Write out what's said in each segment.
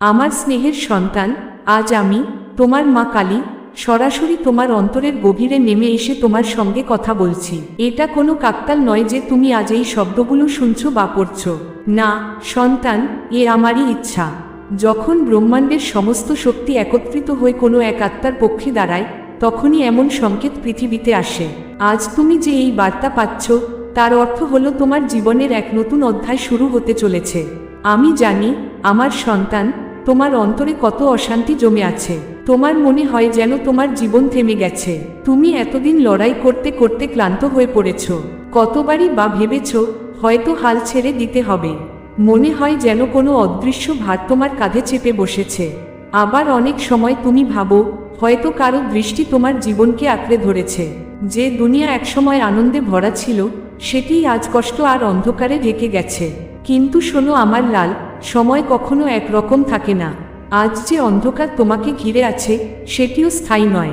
আমার স্নেহের সন্তান, আজ আমি, তোমার মা কালী, সরাসরি তোমার অন্তরের গভীরে নেমে এসে তোমার সঙ্গে কথা বলছি। এটা কোনো কাকতাল নয় যে তুমি আজ এই শব্দগুলো শুনছো বা পড়ছ। না, সন্তান, এ আমারই ইচ্ছা। যখন ব্রহ্মাণ্ডের সমস্ত শক্তি একত্রিত হয়ে কোনো এক আত্মার পক্ষে দাঁড়ায়, তখনই এমন সংকেত পৃথিবীতে আসে। আজ তুমি যে এই বার্তা পাচ্ছ, তার অর্থ হলো তোমার জীবনের এক নতুন অধ্যায় শুরু হতে চলেছে। আমি জানি, আমার সন্তান তোমার অন্তরে কত অশান্তি জমে আছে। তোমার মনে হয় যেন তোমার জীবন থেমে গেছে। তুমি এতদিন লড়াই করতে করতে ক্লান্ত হয়ে পড়েছ। কতবারই বা ভেবেছ, হয়তো হাল ছেড়ে দিতে হবে। মনে হয় যেন কোনো অদৃশ্য ভার তোমার কাঁধে চেপে বসেছে। আবার অনেক সময় তুমি ভাবো, হয়তো কারও দৃষ্টি তোমার জীবনকে আঁকড়ে ধরেছে। যে দুনিয়া একসময় আনন্দে ভরা ছিল, সেটি আজ কষ্ট আর অন্ধকারে ঢেকে গেছে। কিন্তু শোনো আমার লাল সময় কখনো একরকম থাকে না। আজ যে অন্ধকার তোমাকে ঘিরে আছে, সেটিও স্থায়ী নয়।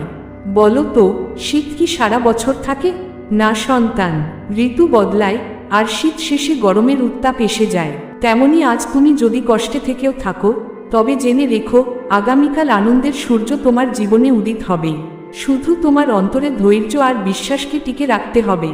বলো তো, শীত কি সারা বছর থাকে? না সন্তান, ঋতু বদলায়, আর শীত শেষে গরমের উত্তাপ এসে যায়। তেমনি আজ তুমি যদি কষ্টে থেকেও থাকো, তবে জেনে রেখো, আগামীকাল আনন্দের সূর্য তোমার জীবনে উদিত হবে। শুধু তোমার অন্তরে ধৈর্য আর বিশ্বাসকে টিকে রাখতে হবে।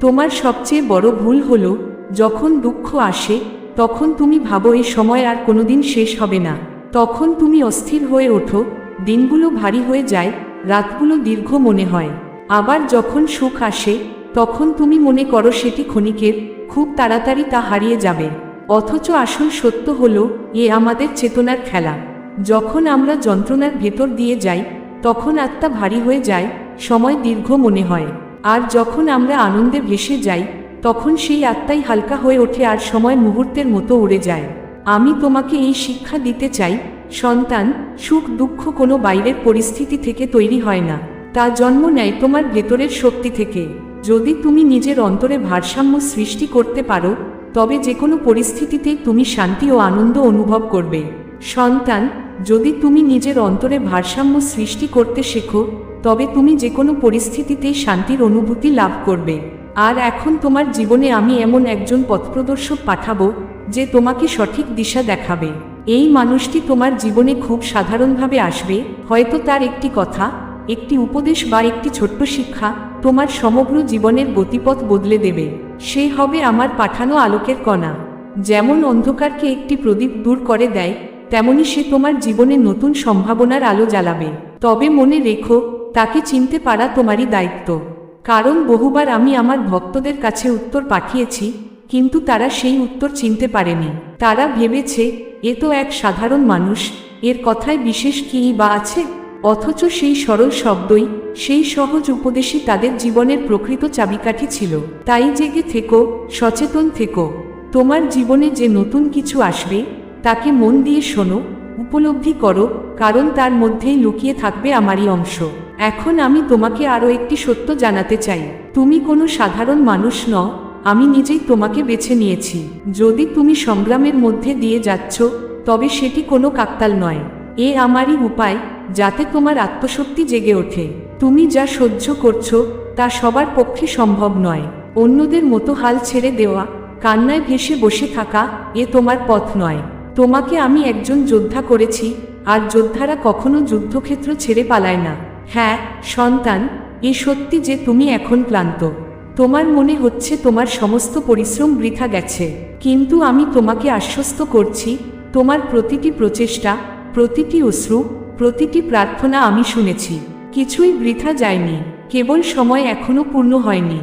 তোমার সবচেয়ে বড় ভুল হলো, যখন দুঃখ আসে তখন তুমি ভাবো এই সময় আর কোনোদিন শেষ হবে না। তখন তুমি অস্থির হয়ে ওঠো, দিনগুলো ভারী হয়ে যায়, রাতগুলো দীর্ঘ মনে হয়। আবার যখন সুখ আসে, তখন তুমি মনে করো সেটি ক্ষণিকের, খুব তাড়াতাড়ি তা হারিয়ে যাবে। অথচ আসল সত্য হলো, এ আমাদের চেতনার খেলা। যখন আমরা যন্ত্রণার ভেতর দিয়ে যাই, তখন আত্মা ভারী হয়ে যায়, সময় দীর্ঘ মনে হয়। আর যখন আমরা আনন্দে ভেসে যাই তখন সেই আত্মাই হালকা হয়ে ওঠে আর সময় মুহূর্তের মতো উড়ে যায়। আমি তোমাকে এই শিক্ষা দিতে চাই, সন্তান, সুখ দুঃখ কোনো বাইরের পরিস্থিতি থেকে তৈরি হয় না। তা জন্ম নেয় তোমার ভেতরের শক্তি থেকে। যদি তুমি নিজের অন্তরে ভারসাম্য সৃষ্টি করতে পারো, তবে যে কোনো পরিস্থিতিতেই তুমি শান্তি ও আনন্দ অনুভব করবে। সন্তান, যদি তুমি নিজের অন্তরে ভারসাম্য সৃষ্টি করতে শেখো, তবে তুমি যে কোনো পরিস্থিতিতেই শান্তির অনুভূতি লাভ করবে। আর এখন তোমার জীবনে আমি এমন একজন পথপ্রদর্শক পাঠাবো যে তোমাকে সঠিক দিশা দেখাবে। এই মানুষটি তোমার জীবনে খুব সাধারণভাবে আসবে। হয়তো তার একটি কথা, একটি উপদেশ বা একটি ছোট্ট শিক্ষা তোমার সমগ্র জীবনের গতিপথ বদলে দেবে। সে হবে আমার পাঠানো আলোকের কণা। যেমন অন্ধকারকে একটি প্রদীপ দূর করে দেয়, তেমনি সে তোমার জীবনে নতুন সম্ভাবনার আলো জ্বালাবে। তবে মনে রেখো, তাকে চিনতে পারা তোমারই দায়িত্ব। কারণ বহুবার আমি আমার ভক্তদের কাছে উত্তর পাঠিয়েছি, কিন্তু তারা সেই উত্তর চিনতে পারেনি। তারা ভেবেছে, এ তো এক সাধারণ মানুষ, এর কথায় বিশেষ কী বা আছে? অথচ সেই সরল শব্দই, সেই সহজ উপদেশই তাদের জীবনের প্রকৃত চাবিকাঠি ছিল। তাই জেগে থেকো, সচেতন থেকো। তোমার জীবনে যে নতুন কিছু আসবে, তাকে মন দিয়ে শোনো, উপলব্ধি করো, কারণ তার মধ্যেই লুকিয়ে থাকবে আমারই অংশ। এখন আমি তোমাকে আরও একটি সত্য জানাতে চাই। তুমি কোনো সাধারণ মানুষ ন আমি নিজেই তোমাকে বেছে নিয়েছি। যদি তুমি সংগ্রামের মধ্যে দিয়ে যাচ্ছ, তবে সেটি কোনো কাকতাল নয়। এ আমারই উপায়, যাতে তোমার আত্মশক্তি জেগে ওঠে। তুমি যা সহ্য করছ, তা সবার পক্ষে সম্ভব নয়। অন্যদের মতো হাল ছেড়ে দেওয়া, কান্নায় ভেসে বসে থাকা, এ তোমার পথ নয়। তোমাকে আমি একজন যোদ্ধা করেছি, আর যোদ্ধারা কখনো যুদ্ধক্ষেত্র ছেড়ে পালায় না। হ্যাঁ সন্তান, এ সত্যি যে তুমি এখন ক্লান্ত। তোমার মনে হচ্ছে তোমার সমস্ত পরিশ্রম বৃথা গেছে। কিন্তু আমি তোমাকে আশ্বস্ত করছি, তোমার প্রতিটি প্রচেষ্টা, প্রতিটি অশ্রু, প্রতিটি প্রার্থনা আমি শুনেছি। কিছুই বৃথা যায়নি, কেবল সময় এখনও পূর্ণ হয়নি।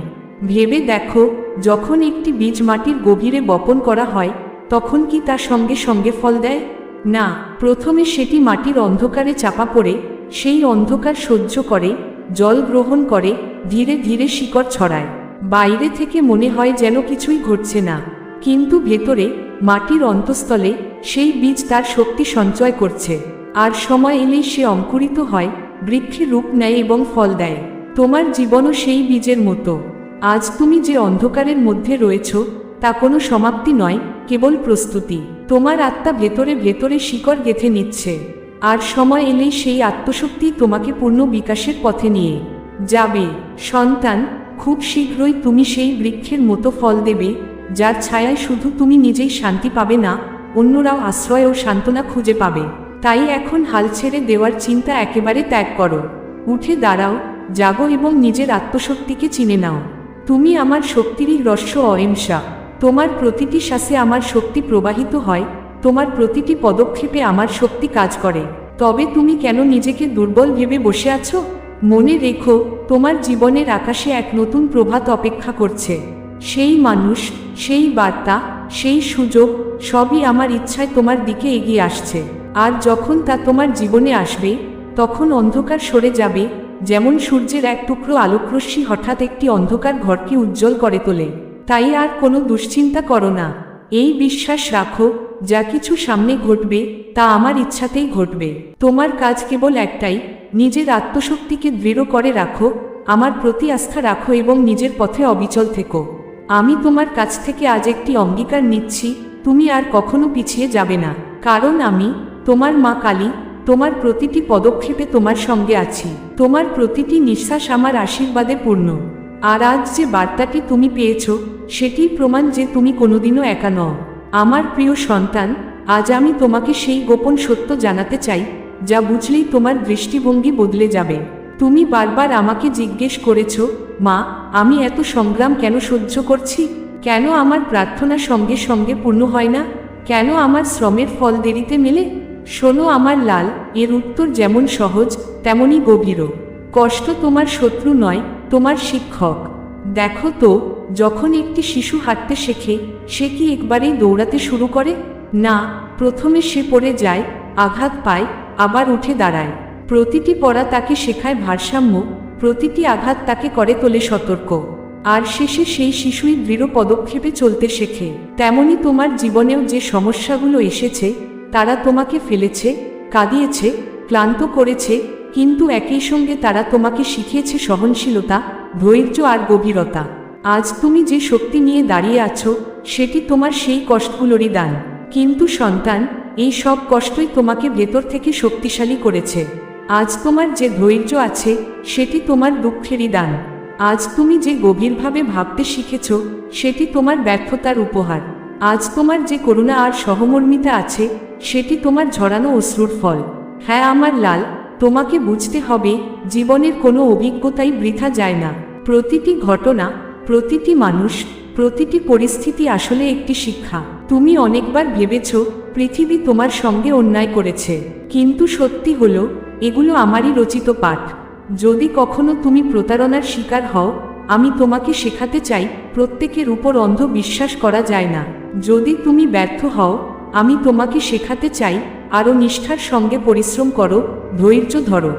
ভেবে দেখো, যখন একটি বীজ মাটির গভীরে বপন করা হয়, তখন কি তার সঙ্গে সঙ্গে ফল দেয়? না, প্রথমে সেটি মাটির অন্ধকারে চাপা পড়ে সেই অন্ধকার সহ্য করে, জল গ্রহণ করে, ধীরে ধীরে শিকড় ছড়ায়। বাইরে থেকে মনে হয় যেন কিছুই ঘটছে না। কিন্তু ভেতরে, মাটির অন্তঃস্থলে, সেই বীজ তার শক্তি সঞ্চয় করছে। আর সময় এলেই সে অঙ্কুরিত হয়, বৃক্ষে রূপ নেয় এবং ফল দেয়। তোমার জীবনও সেই বীজের মতো। আজ তুমি যে অন্ধকারের মধ্যে রয়েছ, তা কোনো সমাপ্তি নয়, কেবল প্রস্তুতি। তোমার আত্মা ভেতরে ভেতরে শিকড় গেথে নিচ্ছে। আর সময় এলেই সেই আত্মশক্তি তোমাকে পূর্ণ বিকাশের পথে নিয়ে যাবে। সন্তান, খুব শীঘ্রই তুমি সেই বৃক্ষের মতো ফল দেবে, যার ছায়ায় শুধু তুমি নিজেই শান্তি পাবে না, অন্যরাও আশ্রয় ও সান্ত্বনা খুঁজে পাবে। তাই এখন হাল ছেড়ে দেওয়ার চিন্তা একেবারে ত্যাগ করো। উঠে দাঁড়াও, জাগো এবং নিজের আত্মশক্তিকে চিনে নাও। তুমি আমার শক্তিরই রস্য অহিংসা। তোমার প্রতিটি শ্বাসে আমার শক্তি প্রবাহিত হয় তোমার প্রতিটি পদক্ষেপে আমার শক্তি কাজ করে। তবে তুমি কেন নিজেকে দুর্বল ভেবে বসে আছো? মনে রেখো, তোমার জীবনের আকাশে এক নতুন প্রভাত অপেক্ষা করছে। সেই মানুষ, সেই বার্তা, সেই সুযোগ, সবই আমার ইচ্ছায় তোমার দিকে এগিয়ে আসছে। আর যখন তা তোমার জীবনে আসবে, তখন অন্ধকার সরে যাবে, যেমন সূর্যের এক টুকরো আলোকরশ্মি হঠাৎ একটি অন্ধকার ঘরকে উজ্জ্বল করে তোলে। তাই আর কোনো দুশ্চিন্তা করো না। এই বিশ্বাস রাখো, যা কিছু সামনে ঘটবে, তা আমার ইচ্ছাতেই ঘটবে। তোমার কাজ কেবল একটাই, নিজের আত্মশক্তিকে দৃঢ় করে রাখো, আমার প্রতি আস্থা রাখো এবং নিজের পথে অবিচল থেকো। আমি তোমার কাছ থেকে আজ একটি অঙ্গীকার নিচ্ছি, তুমি আর কখনো পিছিয়ে যাবে না, কারণ আমি, তোমার মা কালী, তোমার প্রতিটি পদক্ষেপে তোমার সঙ্গে আছি। তোমার প্রতিটি নিঃশ্বাস আমার আশীর্বাদে পূর্ণ। আর আজ যে বার্তাটি তুমি পেয়েছ সেটি প্রমাণ যে তুমি কোনোদিনও একা নও। আমার প্রিয় সন্তান, আজ আমি তোমাকে সেই গোপন সত্য জানাতে চাই, যা বুঝলেই তোমার দৃষ্টিভঙ্গি বদলে যাবে। তুমি বারবার আমাকে জিজ্ঞেস করেছ, মা, আমি এত সংগ্রাম কেন সহ্য করছি? কেন আমার প্রার্থনা সঙ্গে সঙ্গে পূর্ণ হয় না? কেন আমার শ্রমের ফল দেরিতে মেলে? শোনো আমার লাল, এর উত্তর যেমন সহজ, তেমনই গভীরও। কষ্ট তোমার শত্রু নয়, তোমার শিক্ষক। দেখো তো, যখন একটি শিশু হাঁটতে শেখে, সে কি একবারেই দৌড়াতে শুরু করে? না, প্রথমে সে পড়ে যায়, আঘাত পায়, আবার উঠে দাঁড়ায়। প্রতিটি পড়া তাকে শেখায় ভারসাম্য, প্রতিটি আঘাত তাকে করে তোলে সতর্ক। আর শেষে সেই শিশুই দৃঢ় পদক্ষেপে চলতে শেখে। তেমনি তোমার জীবনেও যে সমস্যাগুলো এসেছে, তারা তোমাকে ফেলেছে, কাঁদিয়েছে, ক্লান্ত করেছে কিন্তু একই সঙ্গে তারা তোমাকে শিখিয়েছে সহনশীলতা, ধৈর্য আর গভীরতা। আজ তুমি যে শক্তি নিয়ে দাঁড়িয়ে আছো, সেটি তোমার সেই কষ্টগুলোরই দান। কিন্তু সন্তান, এই সব কষ্টই তোমাকে ভেতর থেকে শক্তিশালী করেছে। আজ তোমার যে ধৈর্য আছে, সেটি তোমার দুঃখেরই দান। আজ তুমি যে গভীরভাবে ভাবতে শিখেছ, সেটি তোমার ব্যর্থতার উপহার। আজ তোমার যে করুণা আর সহমর্মিতা আছে, সেটি তোমার ঝরানো অশ্রুর ফল। হ্যাঁ আমার লাল তোমাকে বুঝতে হবে, জীবনের কোনো অভিজ্ঞতাই বৃথা যায় না। প্রতিটি ঘটনা, প্রতিটি মানুষ, প্রতিটি পরিস্থিতি আসলে একটি শিক্ষা। তুমি অনেকবার ভেবেছ, পৃথিবী তোমার সঙ্গে অন্যায় করেছে। কিন্তু সত্যি হলো, এগুলো আমারই রচিত পাঠ। যদি কখনো তুমি প্রতারণার শিকার হও, আমি তোমাকে শেখাতে চাই, প্রত্যেকের উপর অন্ধ বিশ্বাস করা যায় না। যদি তুমি ব্যর্থ হও, আমি তোমাকে শেখাতে চাই আরও নিষ্ঠার সঙ্গে পরিশ্রম করো, ধৈর্য ধরো।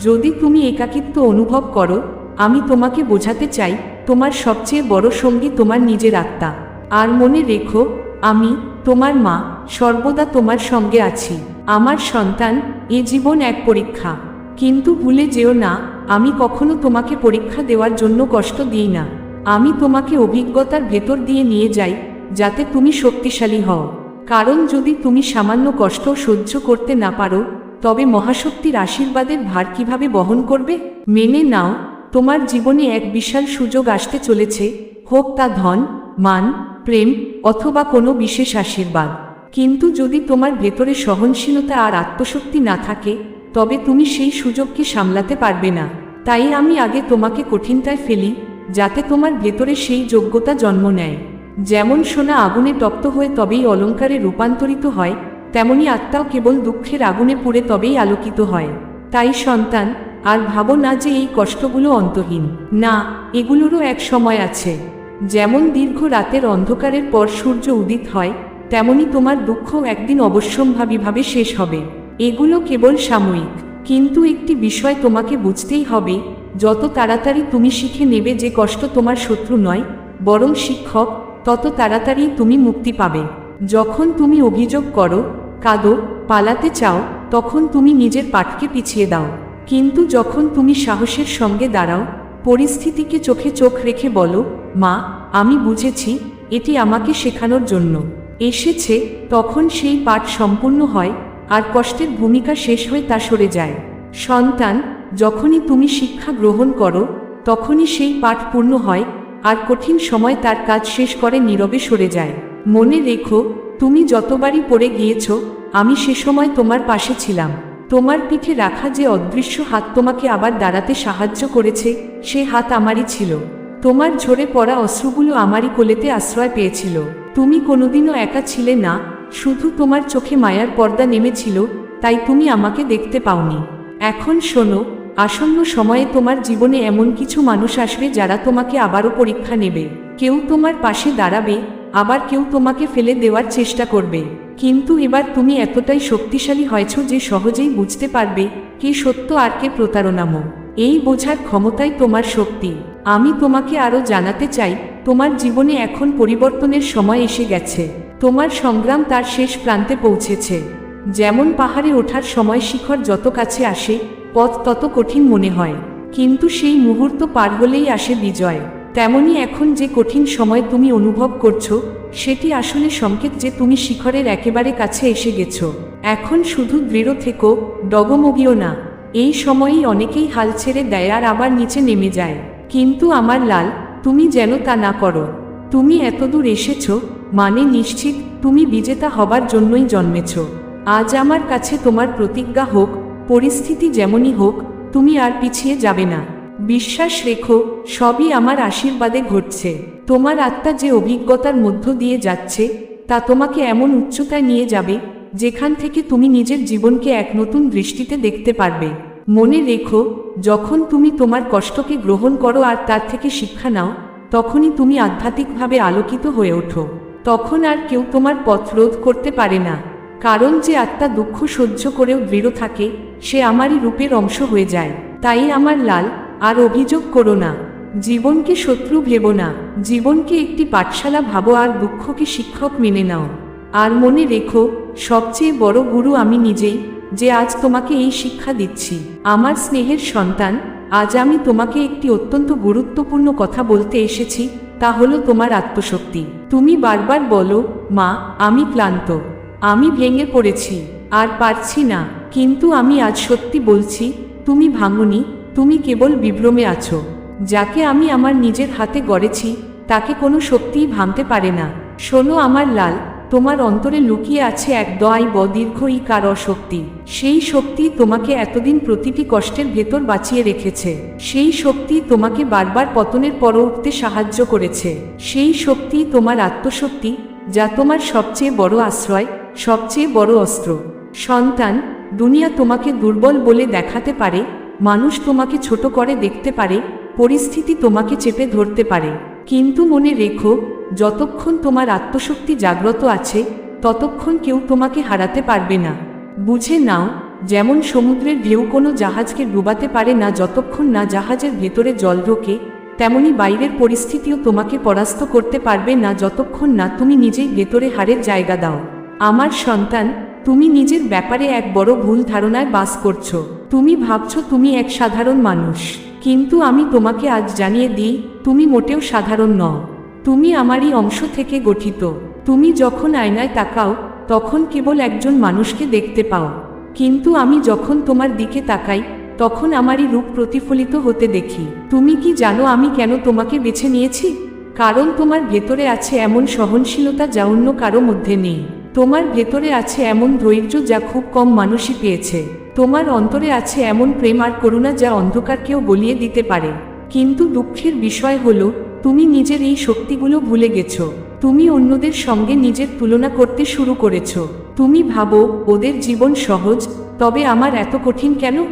যদি তুমি একাকিত্ব অনুভব করো, আমি তোমাকে বোঝাতে চাই, তোমার সবচেয়ে বড় সঙ্গী তোমার নিজের আত্মা। আর মনে রেখো, আমি, তোমার মা, সর্বদা তোমার সঙ্গে আছি। আমার সন্তান, এ জীবন এক পরীক্ষা। কিন্তু ভুলে যেও না, আমি কখনো তোমাকে পরীক্ষা দেওয়ার জন্য কষ্ট দিই না। আমি তোমাকে অভিজ্ঞতার ভেতর দিয়ে নিয়ে যাই, যাতে তুমি শক্তিশালী হও। কারণ যদি তুমি সামান্য কষ্ট সহ্য করতে না পারো, তবে মহাশক্তির আশীর্বাদের ভার কীভাবে বহন করবে? মেনে নাও, তোমার জীবনে এক বিশাল সুযোগ আসতে চলেছে, হোক তা ধন, মান, প্রেম, অথবা কোনো বিশেষ আশীর্বাদ। কিন্তু যদি তোমার ভেতরে সহনশীলতা আর আত্মশক্তি না থাকে, তবে তুমি সেই সুযোগকে সামলাতে পারবে না। তাই আমি আগে তোমাকে কঠিনতায় ফেলি, যাতে তোমার ভেতরে সেই যোগ্যতা জন্ম নেয়। যেমন সোনা আগুনে তপ্ত হয়ে তবেই অলঙ্কারে রূপান্তরিত হয়, তেমনি আত্মাও কেবল দুঃখের আগুনে পুড়ে তবেই আলোকিত হয়। তাই সন্তান, আর ভাবো না যে এই কষ্টগুলো অন্তহীন। না, এগুলোরও এক সময় আছে। যেমন দীর্ঘ রাতের অন্ধকারের পর সূর্য উদিত হয়, তেমনি তোমার দুঃখ একদিন অবশ্যম্ভাবীভাবে শেষ হবে। এগুলো কেবল সাময়িক, কিন্তু একটি বিষয় তোমাকে বুঝতেই হবে, যত তাড়াতাড়ি তুমি শিখে নেবে যে কষ্ট তোমার শত্রু নয়, বরং শিক্ষক তত তাড়াতাড়ি তুমি মুক্তি পাবে। যখন তুমি অভিযোগ করো, কাঁদো, পালাতে চাও, তখন তুমি নিজের পাঠকে পিছিয়ে দাও। কিন্তু যখন তুমি সাহসের সঙ্গে দাঁড়াও, পরিস্থিতিকে চোখে চোখ রেখে বলো, মা, আমি বুঝেছি, এটি আমাকে শেখানোর জন্য। এসেছে, তখন সেই পাঠ সম্পূর্ণ হয়, আর কষ্টের ভূমিকা শেষ হয়ে তা সরে যায়। সন্তান, যখনই তুমি শিক্ষা গ্রহণ করো, তখনই সেই পাঠ পূর্ণ হয় আর কঠিন সময় তার কাজ শেষ করে নীরবে সরে যায়। মনে রেখো, তুমি যতবারই পড়ে গিয়েছ, আমি সে সময় তোমার পাশে ছিলাম। তোমার পিঠে রাখা যে অদৃশ্য হাত তোমাকে আবার দাঁড়াতে সাহায্য করেছে, সে হাত আমারই ছিল। তোমার ঝরে পড়া অশ্রুগুলো আমারই কোলেতে আশ্রয় পেয়েছিল। তুমি কোনোদিনও একা ছিলে না, শুধু তোমার চোখে মায়ার পর্দা নেমেছিল, তাই তুমি আমাকে দেখতে পাওনি। এখন শোনো আসন্ন সময়ে তোমার জীবনে এমন কিছু মানুষ আসবে যারা তোমাকে আবারও পরীক্ষা নেবে। কেউ তোমার পাশে দাঁড়াবে, আবার কেউ তোমাকে ফেলে দেওয়ার চেষ্টা করবে। কিন্তু এবার তুমি এতটাই শক্তিশালী হয়েছ যে সহজেই বুঝতে পারবে কে সত্য আর কে প্রতারণামো এই বোঝার ক্ষমতাই তোমার শক্তি। আমি তোমাকে আরও জানাতে চাই, তোমার জীবনে এখন পরিবর্তনের সময় এসে গেছে। তোমার সংগ্রাম তার শেষ প্রান্তে পৌঁছেছে। যেমন পাহাড়ে ওঠার সময় শিখর যত কাছে আসে পথ তত কঠিন মনে হয়। কিন্তু সেই মুহূর্ত পার হলেই আসে বিজয়। তেমনি এখন যে কঠিন সময় তুমি অনুভব করছ, সেটি আসলে সংকেত যে তুমি শিখরের একেবারে কাছে এসে গেছো। এখন শুধু দৃঢ় থেকো, ডগমগিও না। এই সময়েই অনেকেই হাল ছেড়ে দেয় আর আবার নিচে নেমে যায়। কিন্তু আমার লাল, তুমি যেন তা না করো। তুমি এতদূর এসেছ মানে নিশ্চিত তুমি বিজেতা হবার জন্যই জন্মেছ। আজ আমার কাছে তোমার প্রতিজ্ঞা হোক পরিস্থিতি যেমনই হোক, তুমি আর পিছিয়ে যাবে না। বিশ্বাস রেখো, সবই আমার আশীর্বাদে ঘটছে। তোমার আত্মা যে অভিজ্ঞতার মধ্য দিয়ে যাচ্ছে, তা তোমাকে এমন উচ্চতায় নিয়ে যাবে, যেখান থেকে তুমি নিজের জীবনকে এক নতুন দৃষ্টিতে দেখতে পারবে। মনে রেখো, যখন তুমি তোমার কষ্টকে গ্রহণ করো আর তার থেকে শিক্ষা নাও, তখনই তুমি আধ্যাত্মিকভাবে আলোকিত হয়ে ওঠো। তখন আর কেউ তোমার পথ রোধ করতে পারে না। কারণ যে আত্মা দুঃখ সহ্য করেও দৃঢ় থাকে, সে আমারই রূপের অংশ হয়ে যায়। তাই আমার লাল, আর অভিযোগ করো না। জীবনকে শত্রু ভেবো না। জীবনকে একটি পাঠশালা ভাবো, আর দুঃখকে শিক্ষক মেনে নাও। আর মনে রেখো, সবচেয়ে বড় গুরু আমি নিজেই, যে আজ তোমাকে এই শিক্ষা দিচ্ছি। আমার স্নেহের সন্তান, আজ আমি তোমাকে একটি অত্যন্ত গুরুত্বপূর্ণ কথা বলতে এসেছি, তা হলো তোমার আত্মশক্তি। তুমি বারবার বলো, মা, আমি ক্লান্ত। আমি ভেঙে পড়েছি, আর পারছি না। কিন্তু আমি আজ সত্যি বলছি, তুমি ভাঙনি, তুমি কেবল বিভ্রমে আছো। যাকে আমি আমার নিজের হাতে গড়েছি, তাকে কোনো শক্তিই ভাঙতে পারে না। শোনো আমার লাল, তোমার অন্তরে লুকিয়ে আছে এক দয় ব দীর্ঘ ই কার শক্তি সেই শক্তি তোমাকে এতদিন প্রতিটি কষ্টের ভেতর বাঁচিয়ে রেখেছে। সেই শক্তি তোমাকে বারবার পতনের পর উঠতে সাহায্য করেছে। সেই শক্তি তোমার আত্মশক্তি, যা তোমার সবচেয়ে বড় আশ্রয় সবচেয়ে বড় অস্ত্র। সন্তান, দুনিয়া তোমাকে দুর্বল বলে দেখাতে পারে, মানুষ তোমাকে ছোট করে দেখতে পারে, পরিস্থিতি তোমাকে চেপে ধরতে পারে। কিন্তু মনে রেখো, যতক্ষণ তোমার আত্মশক্তি জাগ্রত আছে, ততক্ষণ কেউ তোমাকে হারাতে পারবে না। বুঝে নাও, যেমন সমুদ্রের ঢেউ কোনো জাহাজকে ডুবাতে পারে না যতক্ষণ না জাহাজের ভেতরে জল ঢোকে, তেমনি বাইরের পরিস্থিতিও তোমাকে পরাস্ত করতে পারবে না যতক্ষণ না তুমি নিজেই ভেতরে হারের জায়গা দাও। আমার সন্তান, তুমি নিজের ব্যাপারে এক বড় ভুল ধারণায় বাস করছ। তুমি ভাবছ তুমি এক সাধারণ মানুষ। কিন্তু আমি তোমাকে আজ জানিয়ে দিই, তুমি মোটেও সাধারণ নও। তুমি আমারই অংশ থেকে গঠিত। তুমি যখন আয়নায় তাকাও, তখন কেবল একজন মানুষকে দেখতে পাও। কিন্তু আমি যখন তোমার দিকে তাকাই, তখন আমারই রূপ প্রতিফলিত হতে দেখি। তুমি কি জানো আমি কেন তোমাকে বেছে নিয়েছি? কারণ তোমার ভেতরে আছে এমন সহনশীলতা যা অন্য কারও মধ্যে নেই। তোমার ভেতরে আছে এমন ধৈর্য যা খুব কম মানুষই পেয়েছে। তোমার অন্তরে আছে এমন প্রেম আর করুণা যা অন্ধকারকেও বলিয়ে দিতে পারে। কিন্তু দুঃখের বিষয় হলো, তুমি নিজের এই শক্তিগুলো ভুলে গেছো। তুমি অন্যদের সঙ্গে নিজের তুলনা করতে শুরু করেছ। তুমি ভাবো, ওদের জীবন সহজ, তবে আমার এত কঠিন কেন?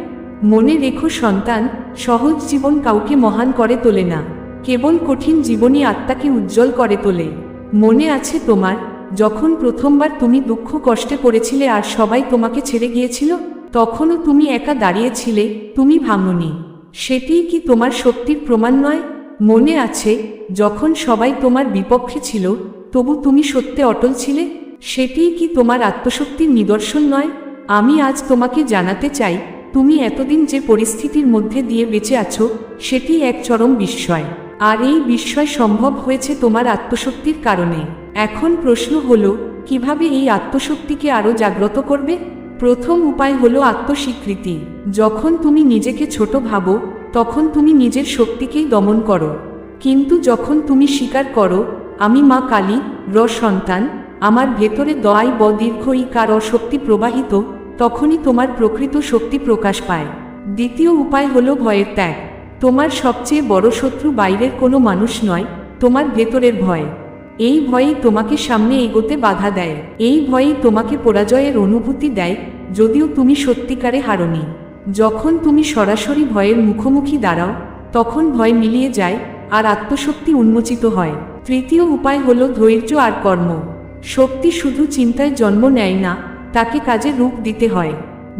মনে রেখো সন্তান, সহজ জীবন কাউকে মহান করে তোলে না। কেবল কঠিন জীবনই আত্মাকে উজ্জ্বল করে তোলে। মনে আছে তোমার যখন প্রথমবার তুমি দুঃখ কষ্টে পড়েছিলে আর সবাই তোমাকে ছেড়ে গিয়েছিল, তখনও তুমি একা দাঁড়িয়েছিলে, তুমি ভাঙনি। সেটিই কি তোমার শক্তির প্রমাণ নয়? মনে আছে, যখন সবাই তোমার বিপক্ষে ছিল, তবু তুমি সত্যে অটল ছিলে? সেটিই কি তোমার আত্মশক্তির নিদর্শন নয়? আমি আজ তোমাকে জানাতে চাই, তুমি এতদিন যে পরিস্থিতির মধ্যে দিয়ে বেঁচে আছো, সেটি এক চরম বিস্ময়। আর এই বিস্ময় সম্ভব হয়েছে তোমার আত্মশক্তির কারণে। এখন প্রশ্ন হল, কীভাবে এই আত্মশক্তিকে আরও জাগ্রত করবে? প্রথম উপায় হলো আত্মস্বীকৃতি। যখন তুমি নিজেকে ছোট ভাবো, তখন তুমি নিজের শক্তিকেই দমন করো। কিন্তু যখন তুমি স্বীকার করো, আমি মা কালী, র সন্তান, আমার ভেতরে দয়াই ব দীর্ঘ ইকার অশক্তি প্রবাহিত তখনই তোমার প্রকৃত শক্তি প্রকাশ পায়। দ্বিতীয় উপায় হলো ভয়ের ত্যাগ। তোমার সবচেয়ে বড় শত্রু বাইরের কোনো মানুষ নয়, তোমার ভেতরের ভয়। এই ভয়েই তোমাকে সামনে এগোতে বাধা দেয়। এই ভয়েই তোমাকে পরাজয়ের অনুভূতি দেয়, যদিও তুমি সত্যিকারে হারনি। যখন তুমি সরাসরি ভয়ের মুখোমুখি দাঁড়াও, তখন ভয় মিলিয়ে যায় আর আত্মশক্তি উন্মোচিত হয়। তৃতীয় উপায় হল ধৈর্য আর কর্ম। শক্তি শুধু চিন্তায় জন্ম নেয় না, তাকে কাজে রূপ দিতে হয়।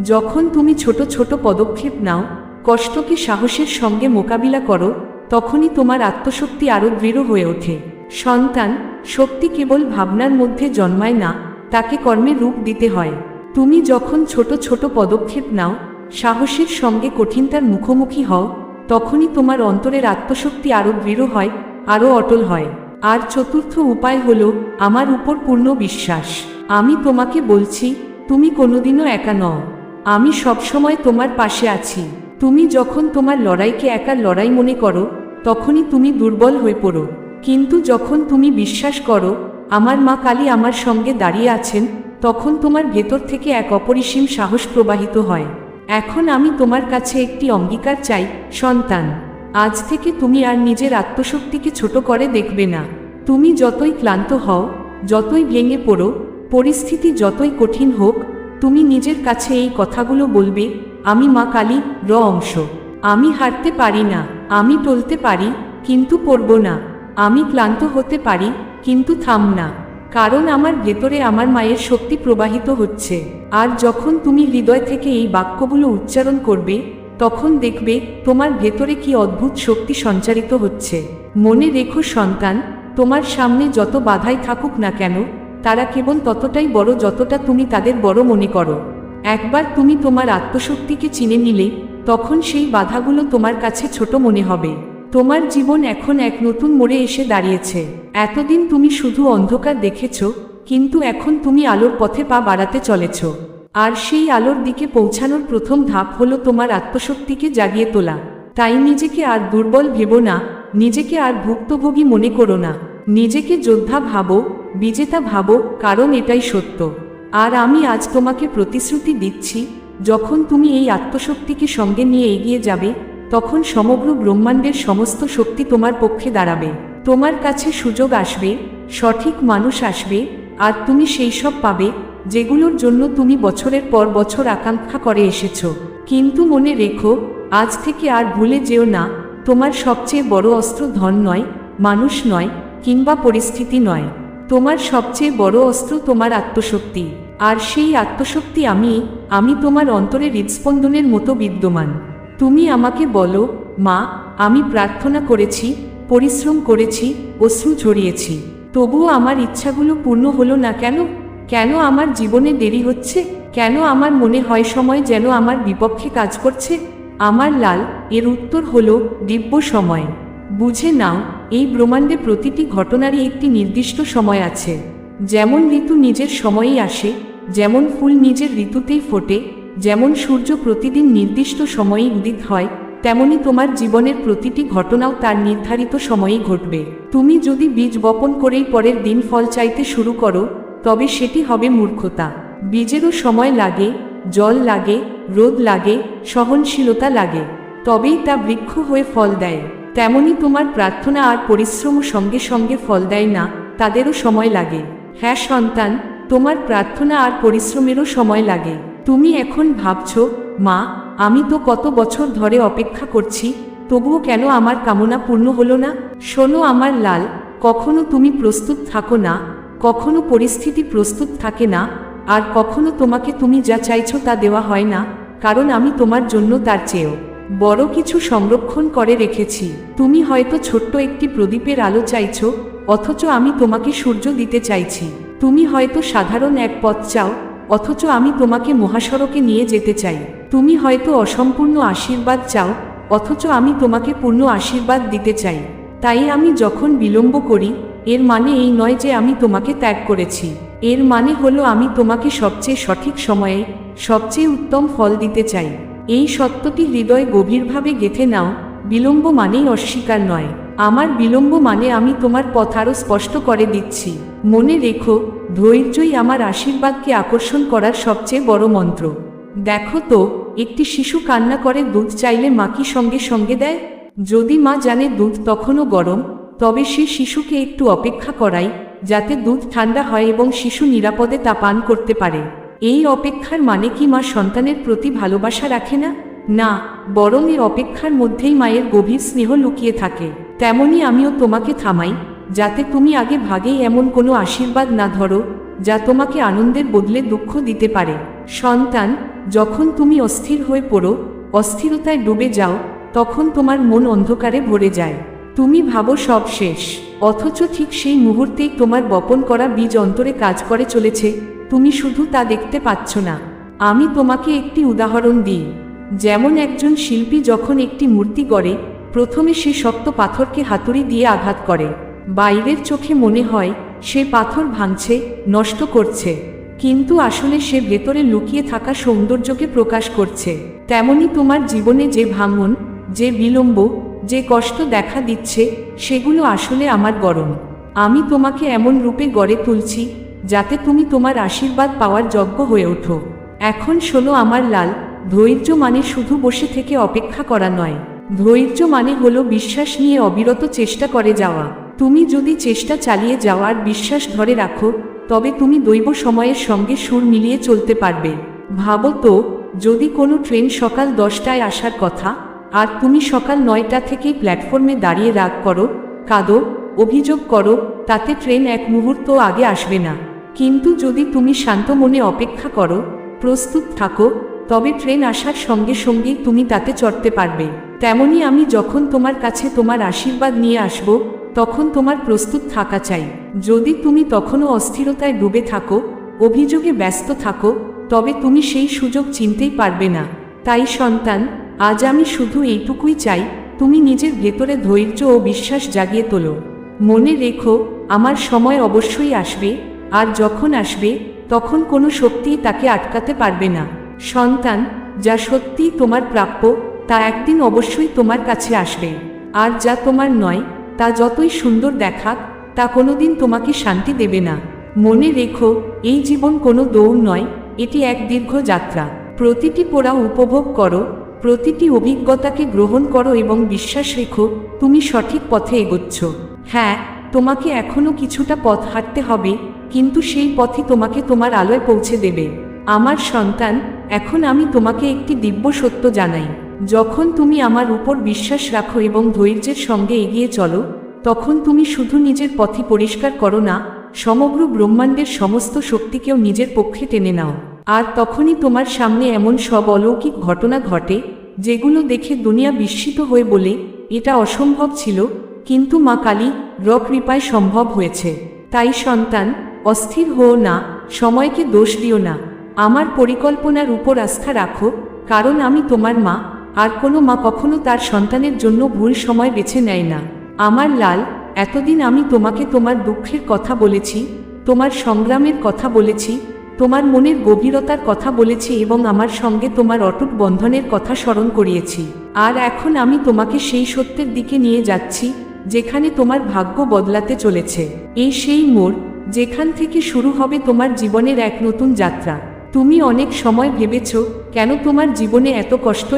যখন তুমি ছোট ছোট পদক্ষেপ নাও, কষ্টকে সাহসের সঙ্গে মোকাবিলা করো, তখনই তোমার আত্মশক্তি আরও দৃঢ় হয়ে ওঠে। সন্তান, শক্তি কেবল ভাবনার মধ্যে জন্মায় না, তাকে কর্মে রূপ দিতে হয়। তুমি যখন ছোট ছোট পদক্ষেপ নাও, সাহসের সঙ্গে কঠিনতার মুখোমুখি হও, তখনই তোমার অন্তরের আত্মশক্তি আরও দৃঢ় হয় আরও অটল হয়। আর চতুর্থ উপায় হল, আমার উপর পূর্ণ বিশ্বাস। আমি তোমাকে বলছি, তুমি কোনোদিনও একা নও। আমি সবসময় তোমার পাশে আছি। তুমি যখন তোমার লড়াইকে একা লড়াই মনে করো, তখনই তুমি দুর্বল হয়ে পড়ো। কিন্তু যখন তুমি বিশ্বাস করো, আমার মা কালী আমার সঙ্গে দাঁড়িয়ে আছেন, তখন তোমার ভেতর থেকে এক অপরিসীম সাহস প্রবাহিত হয়। এখন আমি তোমার কাছে একটি অঙ্গীকার চাই, সন্তান। আজ থেকে তুমি আর নিজের আত্মশক্তিকে ছোট করে দেখবে না। তুমি যতই ক্লান্ত হও, যতই ভেঙে পড়ো, পরিস্থিতি যতই কঠিন হোক, তুমি নিজের কাছে এই কথাগুলো বলবে, আমি মা কালী, র অংশ। আমি হারতে পারি না, আমি টলতে পারি, কিন্তু পড়ব না। আমি ক্লান্ত হতে পারি, কিন্তু থাম না, কারণ আমার ভেতরে আমার মায়ের শক্তি প্রবাহিত হচ্ছে। আর যখন তুমি হৃদয় থেকে এই বাক্যগুলো উচ্চারণ করবে, তখন দেখবে তোমার ভেতরে কি অদ্ভুত শক্তি সঞ্চারিত হচ্ছে। মনে রেখো সন্তান, তোমার সামনে যত বাধাই থাকুক না কেন, তারা কেবল ততটাই বড় যতটা তুমি তাদের বড় মনে করো। একবার তুমি তোমার আত্মশক্তিকে চিনে নিলে, তখন সেই বাধাগুলো তোমার কাছে ছোট মনে হবে। তোমার জীবন এখন এক নতুন মোড়ে এসে দাঁড়িয়েছে। এতদিন তুমি শুধু অন্ধকার দেখেছ, কিন্তু এখন তুমি আলোর পথে পা বাড়াতে চলেছ। আর সেই আলোর দিকে পৌঁছানোর প্রথম ধাপ হলো তোমার আত্মশক্তিকে জাগিয়ে তোলা। তাই নিজেকে আর দুর্বল ভেবো না, নিজেকে আর ভুক্তভোগী মনে করো না। নিজেকে যোদ্ধা ভাবো, বিজেতা ভাবো, কারণ এটাই সত্য। আর আমি আজ তোমাকে প্রতিশ্রুতি দিচ্ছি, যখন তুমি এই আত্মশক্তিকে সঙ্গে নিয়ে এগিয়ে যাবে তখন সমগ্র ব্রহ্মাণ্ডের সমস্ত শক্তি তোমার পক্ষে দাঁড়াবে। তোমার কাছে সুযোগ আসবে, সঠিক মানুষ আসবে, আর তুমি সেই সব পাবে, যেগুলোর জন্য তুমি বছরের পর বছর আকাঙ্ক্ষা করে এসেছ। কিন্তু মনে রেখো, আজ থেকে আর ভুলে যেও না, তোমার সবচেয়ে বড় অস্ত্র ধন নয়, মানুষ নয়, কিংবা পরিস্থিতি নয়। তোমার সবচেয়ে বড় অস্ত্র তোমার আত্মশক্তি। আর সেই আত্মশক্তি আমি আমি তোমার অন্তরে হৃদস্পন্দনের মতো বিদ্যমান। তুমি আমাকে বলো, মা, আমি প্রার্থনা করেছি, পরিশ্রম করেছি, অশ্রু ঝরিয়েছি। তবুও আমার ইচ্ছাগুলো পূর্ণ হলো না কেন? কেন আমার জীবনে দেরি হচ্ছে? কেন আমার মনে হয় সময় যেন আমার বিপক্ষে কাজ করছে? আমার লাল, এর উত্তর হলো দিব্য সময়। বুঝে নাও, এই ব্রহ্মাণ্ডে প্রতিটি ঘটনারই একটি নির্দিষ্ট সময় আছে। যেমন ঋতু নিজের সময়েই আসে, যেমন ফুল নিজের ঋতুতেই ফোটে যেমন সূর্য প্রতিদিন নির্দিষ্ট সময়েই উদিত হয়, তেমনি তোমার জীবনের প্রতিটি ঘটনাও তার নির্ধারিত সময়েই ঘটবে। তুমি যদি বীজ বপন করেই পরের দিন ফল চাইতে শুরু করো, তবে সেটি হবে মূর্খতা। বীজেরও সময় লাগে, জল লাগে, রোদ লাগে, সহনশীলতা লাগে, তবেই তা বৃক্ষ হয়ে ফল দেয়। তেমনি তোমার প্রার্থনা আর পরিশ্রম সঙ্গে সঙ্গে ফল দেয় না, তাদেরও সময় লাগে। হ্যাঁ সন্তান, তোমার প্রার্থনা আর পরিশ্রমেরও সময় লাগে। তুমি এখন ভাবছ, মা, আমি তো কত বছর ধরে অপেক্ষা করছি, তবুও কেন আমার কামনা পূর্ণ হলো না? শোনো আমার লাল, কখনো তুমি প্রস্তুত থাকো না, কখনো পরিস্থিতি প্রস্তুত থাকে না, আর কখনো তোমাকে তুমি যা চাইছো তা দেওয়া হয় না, কারণ আমি তোমার জন্য তার চেয়েও বড় কিছু সংরক্ষণ করে রেখেছি। তুমি হয়তো ছোট্ট একটি প্রদীপের আলো চাইছো, অথচ আমি তোমাকে সূর্য দিতে চাইছি। তুমি হয়তো সাধারণ এক পথ চাও অথচ আমি তোমাকে মহাসড়কে নিয়ে যেতে চাই। তুমি হয়তো অসম্পূর্ণ আশীর্বাদ চাও, অথচ আমি তোমাকে পূর্ণ আশীর্বাদ দিতে চাই। তাই আমি যখন বিলম্ব করি, এর মানে এই নয় যে আমি তোমাকে ত্যাগ করেছি। এর মানে হলো আমি তোমাকে সবচেয়ে সঠিক সময়ে, সবচেয়ে উত্তম ফল দিতে চাই। এই সত্যটি হৃদয় গভীরভাবে গেথে নাও, বিলম্ব মানেই অস্বীকার নয়। আমার বিলম্ব মানে আমি তোমার পথ আরও স্পষ্ট করে দিচ্ছি। মনে রেখো ধৈর্যই আমার আশীর্বাদকে আকর্ষণ করার সবচেয়ে বড় মন্ত্র। দেখো তো, একটি শিশু কান্না করে দুধ চাইলে মা কি সঙ্গে সঙ্গে দেয়? যদি মা জানে দুধ তখনও গরম, তবে সে শিশুকে একটু অপেক্ষা করাই, যাতে দুধ ঠান্ডা হয় এবং শিশু নিরাপদে তা পান করতে পারে। এই অপেক্ষার মানে কি মা সন্তানের প্রতি ভালোবাসা রাখে না? না, বরং এর অপেক্ষার মধ্যেই মায়ের গভীর স্নেহ লুকিয়ে থাকে। তেমনি আমিও তোমাকে থামাই যাতে তুমি আগে ভাগেই এমন কোনো আশীর্বাদ না ধরো, যা তোমাকে আনন্দের বদলে দুঃখ দিতে পারে। সন্তান, যখন তুমি অস্থির হয়ে পড়ো, অস্থিরতায় ডুবে যাও, তখন তোমার মন অন্ধকারে ভরে যায়। তুমি ভাবো সব শেষ, অথচ ঠিক সেই মুহূর্তেই তোমার বপন করা বীজ অন্তরে কাজ করে চলেছে, তুমি শুধু তা দেখতে পাচ্ছ না। আমি তোমাকে একটি উদাহরণ দিই। যেমন একজন শিল্পী যখন একটি মূর্তি গড়ে, প্রথমে সে শক্ত পাথরকে হাতুড়ি দিয়ে আঘাত করে। বাইরের চোখে মনে হয় সে পাথর ভাঙছে, নষ্ট করছে। কিন্তু আসলে সে ভেতরে লুকিয়ে থাকা সৌন্দর্যকে প্রকাশ করছে। তেমনি তোমার জীবনে যে ভাঙন, যে বিলম্ব, যে কষ্ট দেখা দিচ্ছে, সেগুলো আসলে আমার গরম। আমি তোমাকে এমন রূপে গড়ে তুলছি, যাতে তুমি তোমার আশীর্বাদ পাওয়ার যোগ্য হয়ে ওঠো। এখন শোনো আমার লাল, ধৈর্য মানে শুধু বসে থেকে অপেক্ষা করা নয়। ধৈর্য মানে হলো বিশ্বাস নিয়ে অবিরত চেষ্টা করে যাওয়া। তুমি যদি চেষ্টা চালিয়ে যাওয়ার বিশ্বাস ধরে রাখো, তবে তুমি দৈব সময়ের সঙ্গে সুর মিলিয়ে চলতে পারবে। ভাবো তো, যদি কোনো ট্রেন সকাল দশটায় আসার কথা, আর তুমি সকাল নয়টা থেকেই প্ল্যাটফর্মে দাঁড়িয়ে রাগ করো, কাঁদো, অভিযোগ করো, তাতে ট্রেন এক মুহূর্ত আগে আসবে না। কিন্তু যদি তুমি শান্ত মনে অপেক্ষা করো, প্রস্তুত থাকো, তবে ট্রেন আসার সঙ্গে সঙ্গেই তুমি তাতে চড়তে পারবে। তেমনি আমি যখন তোমার কাছে তোমার আশীর্বাদ নিয়ে আসব তখন তোমার প্রস্তুত থাকা চাই। যদি তুমি তখনও অস্থিরতায় ডুবে থাকো, অভিযোগে ব্যস্ত থাকো, তবে তুমি সেই সুযোগ চিনতেই পারবে না। তাই সন্তান, আজ আমি শুধু এইটুকুই চাই, তুমি নিজের ভেতরে ধৈর্য ও বিশ্বাস জাগিয়ে তোলো। মনে রেখো, আমার সময় অবশ্যই আসবে, আর যখন আসবে, তখন কোনো শক্তিই তাকে আটকাতে পারবে না। সন্তান, যা সত্যিই তোমার প্রাপ্য, তা একদিন অবশ্যই তোমার কাছে আসবে। আর যা তোমার নয় তা যতই সুন্দর দেখাক, তা কোনোদিন তোমাকে শান্তি দেবে না। মনে রেখো, এই জীবন কোনো দৌড় নয়, এটি এক দীর্ঘ যাত্রা। প্রতিটি পোড়া উপভোগ করো, প্রতিটি অভিজ্ঞতাকে গ্রহণ করো এবং বিশ্বাস রেখো, তুমি সঠিক পথে এগোচ্ছ। হ্যাঁ তোমাকে এখনও কিছুটা পথ হাঁটতে হবে, কিন্তু সেই পথই তোমাকে তোমার আলোয় পৌঁছে দেবে। আমার সন্তান, এখন আমি তোমাকে একটি দিব্য সত্য জানাই। যখন তুমি আমার উপর বিশ্বাস রাখো এবং ধৈর্যের সঙ্গে এগিয়ে চলো, তখন তুমি শুধু নিজের পথই পরিষ্কার করো না, সমগ্র ব্রহ্মাণ্ডের সমস্ত শক্তিকেও নিজের পক্ষে টেনে নাও। আর তখনই তোমার সামনে এমন সব অলৌকিক ঘটনা ঘটে, যেগুলো দেখে দুনিয়া বিস্মিত হয়ে বলে, এটা অসম্ভব ছিল, কিন্তু মা কালী র কৃপায় সম্ভব হয়েছে। তাই সন্তান, অস্থির হও না, সময়কে দোষ দিও না। আমার পরিকল্পনার উপর আস্থা রাখো, কারণ আমি তোমার মা আর কোনো মা কখনো তার সন্তানের জন্য ভুল সময় বেছে নেয় না। আমার লাল, এতদিন আমি তোমাকে তোমার দুঃখের কথা বলেছি, তোমার সংগ্রামের কথা বলেছি, তোমার মনের গভীরতার কথা বলেছি এবং আমার সঙ্গে তোমার অটুট বন্ধনের কথা স্মরণ করিয়েছি। আর এখন আমি তোমাকে সেই সত্যের দিকে নিয়ে যাচ্ছি, যেখানে তোমার ভাগ্য বদলাতে চলেছে। এই সেই মোড়, যেখান থেকে শুরু হবে তোমার জীবনের এক নতুন যাত্রা। তুমি অনেক সময় ভেবেছ, কেন তোমার জীবনে এত কষ্ট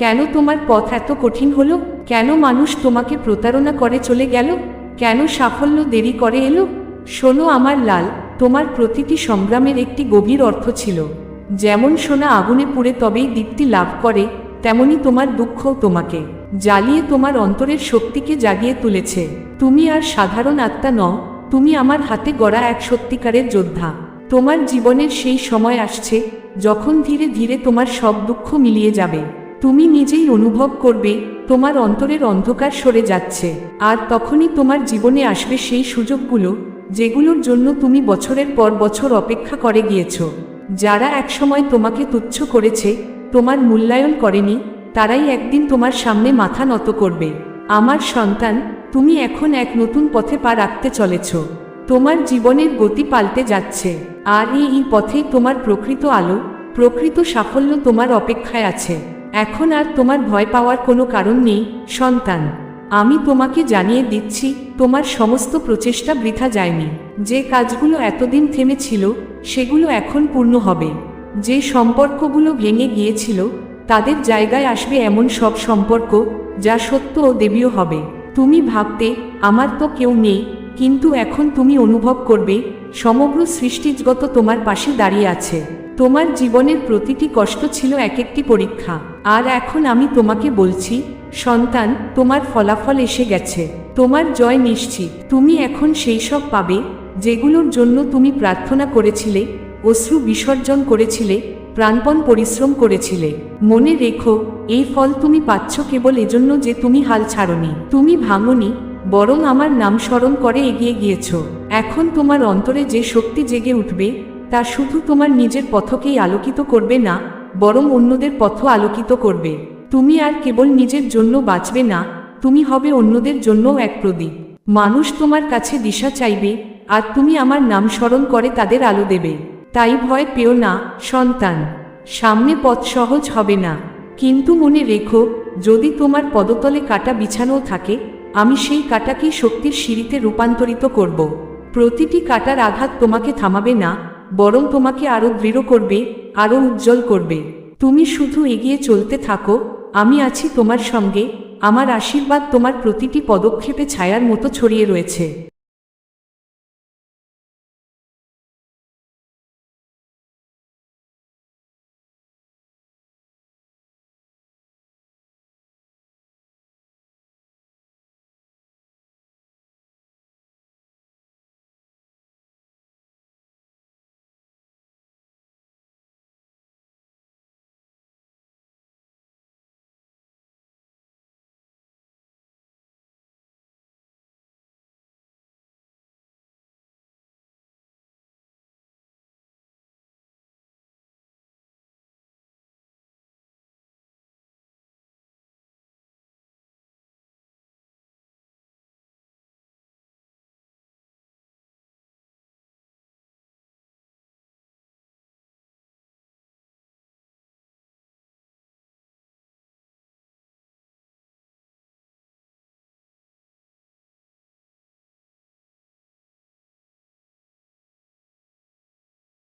কেন তোমার পথ এত কঠিন হলো? কেন মানুষ তোমাকে প্রতারণা করে চলে গেল? কেন সাফল্য দেরি করে এলো? শোনো আমার লাল, তোমার প্রতিটি সংগ্রামের একটি গভীর অর্থ ছিল। যেমন সোনা আগুনে পুড়ে তবেই দীপ্তি লাভ করে, তেমনি তোমার দুঃখও তোমাকে। জ্বালিয়ে তোমার অন্তরের শক্তিকে জাগিয়ে তুলেছে। তুমি আর সাধারণ আত্মা নও, তুমি আমার হাতে গড়া এক সত্যিকারের যোদ্ধা। তোমার জীবনের সেই সময় আসছে, যখন ধীরে ধীরে তোমার সব দুঃখ মিলিয়ে যাবে। তুমি নিজেই অনুভব করবে, তোমার অন্তরের অন্ধকার সরে যাচ্ছে। আর তখনই তোমার জীবনে আসবে সেই সুযোগগুলো, যেগুলোর জন্য তুমি বছরের পর বছর অপেক্ষা করে গিয়েছ। যারা একসময় তোমাকে তুচ্ছ করেছে, তোমার মূল্যায়ন করেনি, তারাই একদিন তোমার সামনে মাথা নত করবে। আমার সন্তান, তুমি এখন এক নতুন পথে পা রাখতে চলেছ। তোমার জীবনের গতি পাল্টে যাচ্ছে, আর এই পথেই তোমার প্রকৃত আলো, প্রকৃত সাফল্য তোমার অপেক্ষায় আছে। এখন আর তোমার ভয় পাওয়ার কোনো কারণ নেই, সন্তান। আমি তোমাকে জানিয়ে দিচ্ছি, তোমার সমস্ত প্রচেষ্টা বৃথা যায়নি। যে কাজগুলো এতদিন থেমেছিল, সেগুলো এখন পূর্ণ হবে। যে সম্পর্কগুলো ভেঙে গিয়েছিল, তাদের জায়গায় আসবে এমন সব সম্পর্ক, যা সত্য ও দেবীয় হবে। তুমি ভাবতে, আমার তো কেউ নেই, কিন্তু এখন তুমি অনুভব করবে, সমগ্র সৃষ্টিজগত তোমার পাশে দাঁড়িয়ে আছে। তোমার জীবনের প্রতিটি কষ্ট ছিল এক একটি পরীক্ষা। আর এখন আমি তোমাকে বলছি, সন্তান, তোমার ফলাফল এসে গেছে। তোমার জয় নিশ্চিত। তুমি এখন সেই সব পাবে, যেগুলোর জন্য তুমি প্রার্থনা করেছিলে, অশ্রু বিসর্জন করেছিলে, প্রাণপণ পরিশ্রম করেছিলে। মনে রেখো, এই ফল তুমি পাচ্ছ কেবল এজন্য যে তুমি হাল ছাড়নি। তুমি ভাঙনি, বরং আমার নাম স্মরণ করে এগিয়ে গিয়েছ। এখন তোমার অন্তরে যে শক্তি জেগে উঠবে তা শুধু তোমার নিজের পথকেই আলোকিত করবে না, বরং অন্যদের পথ আলোকিত করবে। তুমি আর কেবল নিজের জন্য বাঁচবে না, তুমি হবে অন্যদের জন্যও এক প্রদীপ। মানুষ তোমার কাছে দিশা চাইবে, আর তুমি আমার নাম স্মরণ করে তাদের আলো দেবে। তাই ভয় পেও না, সন্তান। সামনে পথ সহজ হবে না। কিন্তু মনে রেখো, যদি তোমার পদতলে কাটা বিছানো থাকে, আমি সেই কাটাকেই শক্তির সিঁড়িতে রূপান্তরিত করব। প্রতিটি কাটার আঘাত তোমাকে থামাবে না বরং তোমাকে আরও দৃঢ় করবে আরও উজ্জ্বল করবে। তুমি শুধু এগিয়ে চলতে থাকো, আমি আছি তোমার সঙ্গে, আমার আশীর্বাদ তোমার প্রতিটি পদক্ষেপে ছায়ার মতো ছড়িয়ে রয়েছে।